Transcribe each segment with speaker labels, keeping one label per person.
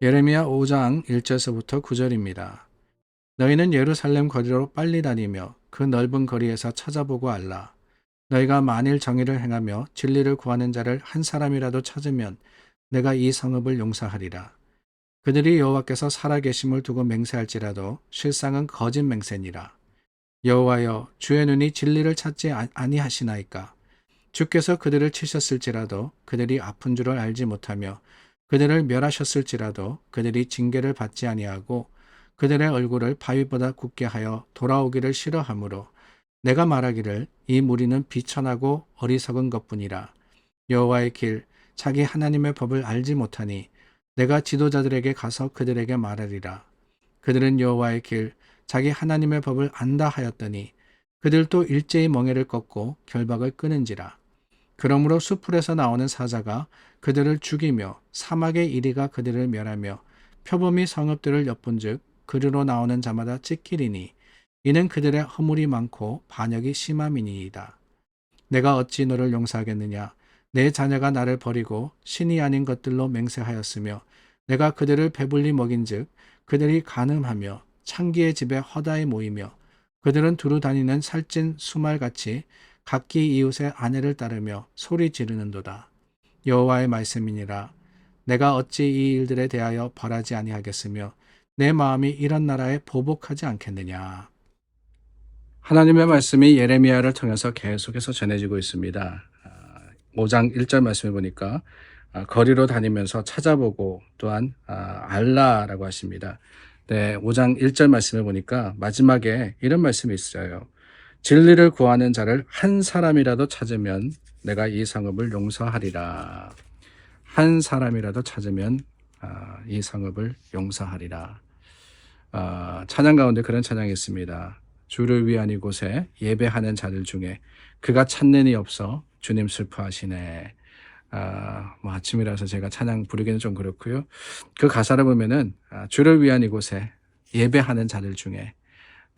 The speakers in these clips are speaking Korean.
Speaker 1: 예레미야 5장 1절에서부터 9절입니다. 너희는 예루살렘 거리로 빨리 다니며 그 넓은 거리에서 찾아보고 알라. 너희가 만일 정의를 행하며 진리를 구하는 자를 한 사람이라도 찾으면 내가 이 성읍을 용서하리라. 그들이 여호와께서 살아계심을 두고 맹세할지라도 실상은 거짓 맹세니라. 여호와여 주의 눈이 진리를 찾지 아- 아니하시나이까. 주께서 그들을 치셨을지라도 그들이 아픈 줄을 알지 못하며 그들을 멸하셨을지라도 그들이 징계를 받지 아니하고 그들의 얼굴을 바위보다 굳게 하여 돌아오기를 싫어하므로 내가 말하기를 이 무리는 비천하고 어리석은 것뿐이라. 여호와의 길 자기 하나님의 법을 알지 못하니 내가 지도자들에게 가서 그들에게 말하리라. 그들은 여호와의 길 자기 하나님의 법을 안다 하였더니 그들도 일제히 멍에를 꺾고 결박을 끊은지라 그러므로 수풀에서 나오는 사자가 그들을 죽이며 사막의 이리가 그들을 멸하며 표범이 성읍들을 엿본즉 그리로 나오는 자마다 찢기리니 이는 그들의 허물이 많고 반역이 심함이니이다. 내가 어찌 너를 용서하겠느냐? 내 자녀가 나를 버리고 신이 아닌 것들로 맹세하였으며 내가 그들을 배불리 먹인즉 그들이 간음하며 창기의 집에 허다히 모이며 그들은 두루 다니는 살찐 수말같이 각기 이웃의 아내를 따르며 소리 지르는도다. 여호와의 말씀이니라. 내가 어찌 이 일들에 대하여 벌하지 아니하겠으며 내 마음이 이런 나라에 보복하지 않겠느냐. 하나님의 말씀이 예레미야를 통해서 계속해서 전해지고 있습니다. 5장 1절 말씀을 보니까 아, 거리로 다니면서 찾아보고 또한 아, 알라라고 하십니다. 네, 5장 1절 말씀을 보니까 마지막에 이런 말씀이 있어요. 진리를 구하는 자를 한 사람이라도 찾으면 내가 이 성읍을 용서하리라. 한 사람이라도 찾으면 아, 이 성읍을 용서하리라. 아, 찬양 가운데 그런 찬양이 있습니다. 주를 위한 이곳에 예배하는 자들 중에 그가 찾는 이 없어 주님 슬퍼하시네. 아, 뭐 아침이라서 제가 찬양 부르기는 좀 그렇고요. 그 가사를 보면은 아, 주를 위한 이곳에 예배하는 자들 중에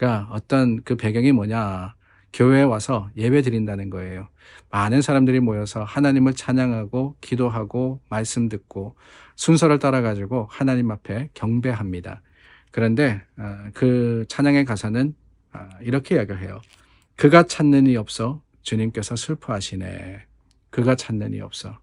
Speaker 1: 그러니까 어떤 그 배경이 뭐냐 교회에 와서 예배 드린다는 거예요. 많은 사람들이 모여서 하나님을 찬양하고 기도하고 말씀 듣고 순서를 따라 가지고 하나님 앞에 경배합니다. 그런데 아, 그 찬양의 가사는 아, 이렇게 이야기해요. 그가 찾는 이 없어 주님께서 슬퍼하시네. 그가 찾는 이 없어.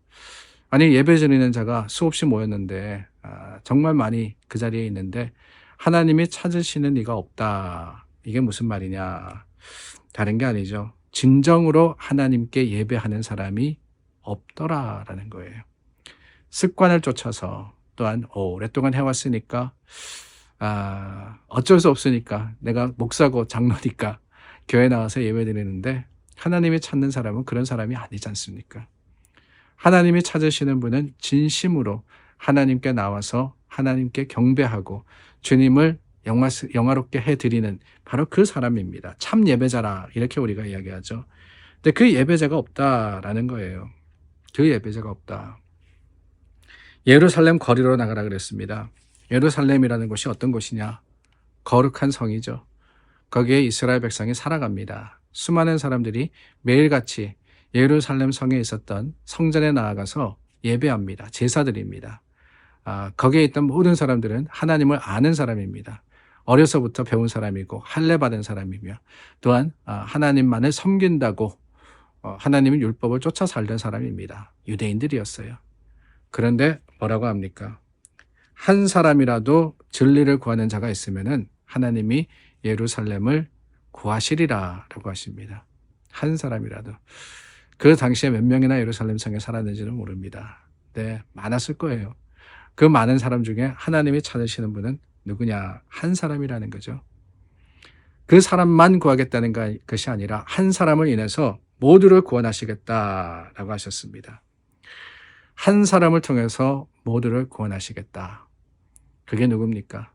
Speaker 1: 아니 예배 드리는 자가 수없이 모였는데 아, 정말 많이 그 자리에 있는데 하나님이 찾으시는 이가 없다. 이게 무슨 말이냐? 다른 게 아니죠. 진정으로 하나님께 예배하는 사람이 없더라라는 거예요. 습관을 쫓아서 또한 오랫동안 해왔으니까 아, 어쩔 수 없으니까 내가 목사고 장로니까 교회 나와서 예배 드리는데 하나님이 찾는 사람은 그런 사람이 아니지 않습니까? 하나님이 찾으시는 분은 진심으로 하나님께 나와서 하나님께 경배하고 주님을 영화, 영화롭게 해드리는 바로 그 사람입니다. 참 예배자라 이렇게 우리가 이야기하죠. 근데 그 예배자가 없다라는 거예요. 그 예배자가 없다. 예루살렘 거리로 나가라 그랬습니다. 예루살렘이라는 곳이 어떤 곳이냐? 거룩한 성이죠. 거기에 이스라엘 백성이 살아갑니다. 수많은 사람들이 매일같이 예루살렘 성에 있었던 성전에 나아가서 예배합니다. 제사드립니다. 아, 거기에 있던 모든 사람들은 하나님을 아는 사람입니다. 어려서부터 배운 사람이고 할례 받은 사람이며 또한 아, 하나님만을 섬긴다고 어, 하나님의 율법을 쫓아 살던 사람입니다. 유대인들이었어요. 그런데 뭐라고 합니까? 한 사람이라도 진리를 구하는 자가 있으면은 하나님이 예루살렘을 구하시리라라고 하십니다. 한 사람이라도 그 당시에 몇 명이나 예루살렘 성에 살았는지는 모릅니다. 네, 많았을 거예요. 그 많은 사람 중에 하나님이 찾으시는 분은 누구냐? 한 사람이라는 거죠. 그 사람만 구하겠다는 것이 아니라 한 사람을 인해서 모두를 구원하시겠다라고 하셨습니다. 한 사람을 통해서 모두를 구원하시겠다. 그게 누굽니까?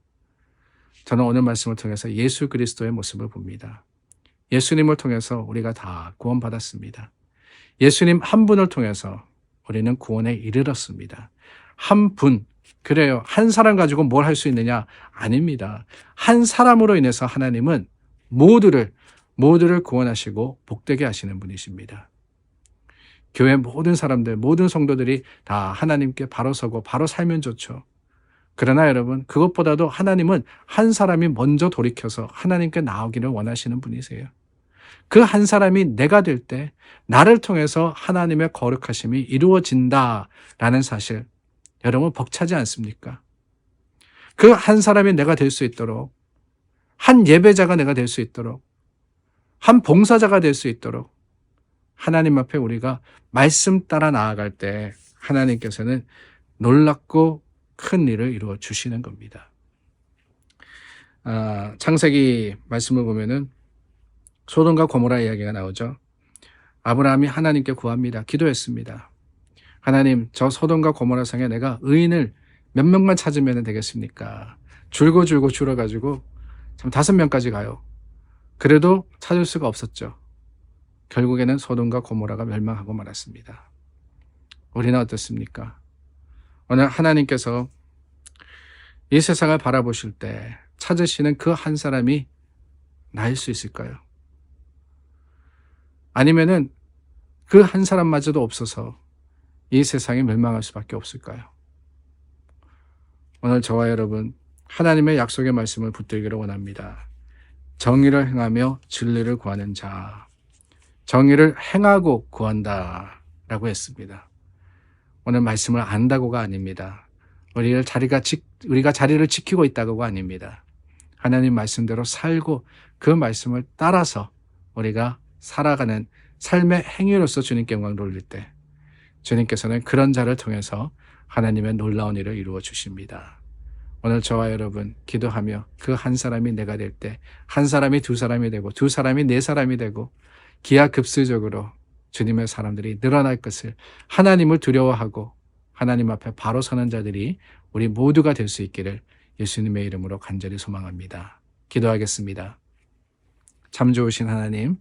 Speaker 1: 저는 오늘 말씀을 통해서 예수 그리스도의 모습을 봅니다. 예수님을 통해서 우리가 다 구원받았습니다. 예수님 한 분을 통해서 우리는 구원에 이르렀습니다. 한 분, 그래요. 한 사람 가지고 뭘 할 수 있느냐? 아닙니다. 한 사람으로 인해서 하나님은 모두를, 모두를 구원하시고 복되게 하시는 분이십니다. 교회 모든 사람들, 모든 성도들이 다 하나님께 바로 서고 바로 살면 좋죠. 그러나 여러분, 그것보다도 하나님은 한 사람이 먼저 돌이켜서 하나님께 나오기를 원하시는 분이세요. 그 한 사람이 내가 될 때 나를 통해서 하나님의 거룩하심이 이루어진다라는 사실 여러분 벅차지 않습니까? 그 한 사람이 내가 될 수 있도록 한 예배자가 내가 될 수 있도록 한 봉사자가 될 수 있도록 하나님 앞에 우리가 말씀 따라 나아갈 때 하나님께서는 놀랍고 큰 일을 이루어 주시는 겁니다. 아, 창세기 말씀을 보면은 소돔과 고모라 이야기가 나오죠. 아브라함이 하나님께 구합니다. 기도했습니다. 하나님, 저 소돔과 고모라 성에 내가 의인을 몇 명만 찾으면 되겠습니까? 줄고 줄고 줄어가지고 참 다섯 명까지 가요. 그래도 찾을 수가 없었죠. 결국에는 소돔과 고모라가 멸망하고 말았습니다. 우리는 어떻습니까? 오늘 하나님께서 이 세상을 바라보실 때 찾으시는 그 한 사람이 나일 수 있을까요? 아니면은 그 한 사람마저도 없어서 이 세상이 멸망할 수밖에 없을까요? 오늘 저와 여러분 하나님의 약속의 말씀을 붙들기를 원합니다. 정의를 행하며 진리를 구하는 자, 정의를 행하고 구한다 라고 했습니다. 오늘 말씀을 안다고가 아닙니다. 우리를 자리가 지, 우리가 자리를 지키고 있다고가 아닙니다. 하나님 말씀대로 살고 그 말씀을 따라서 우리가 살아가는 삶의 행위로서 주님께 영광 돌릴 때 주님께서는 그런 자를 통해서 하나님의 놀라운 일을 이루어 주십니다. 오늘 저와 여러분 기도하며 그 한 사람이 내가 될 때 한 사람이 두 사람이 되고 두 사람이 네 사람이 되고 기하급수적으로 주님의 사람들이 늘어날 것을 하나님을 두려워하고 하나님 앞에 바로 서는 자들이 우리 모두가 될 수 있기를 예수님의 이름으로 간절히 소망합니다. 기도하겠습니다. 참 좋으신 하나님,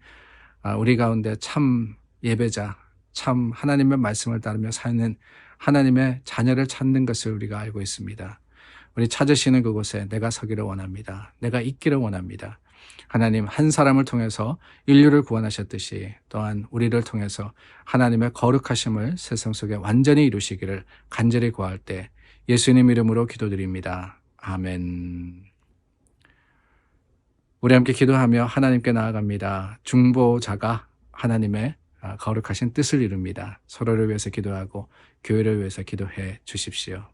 Speaker 1: 아, 우리 가운데 참 예배자, 참 하나님의 말씀을 따르며 사는 하나님의 자녀를 찾는 것을 우리가 알고 있습니다. 우리 찾으시는 그곳에 내가 서기를 원합니다. 내가 있기를 원합니다. 하나님 한 사람을 통해서 인류를 구원하셨듯이 또한 우리를 통해서 하나님의 거룩하심을 세상 속에 완전히 이루시기를 간절히 구할 때 예수님 이름으로 기도드립니다. 아멘. 우리 함께 기도하며 하나님께 나아갑니다. 중보자가 하나님의 거룩하신 뜻을 이룹니다. 서로를 위해서 기도하고 교회를 위해서 기도해 주십시오.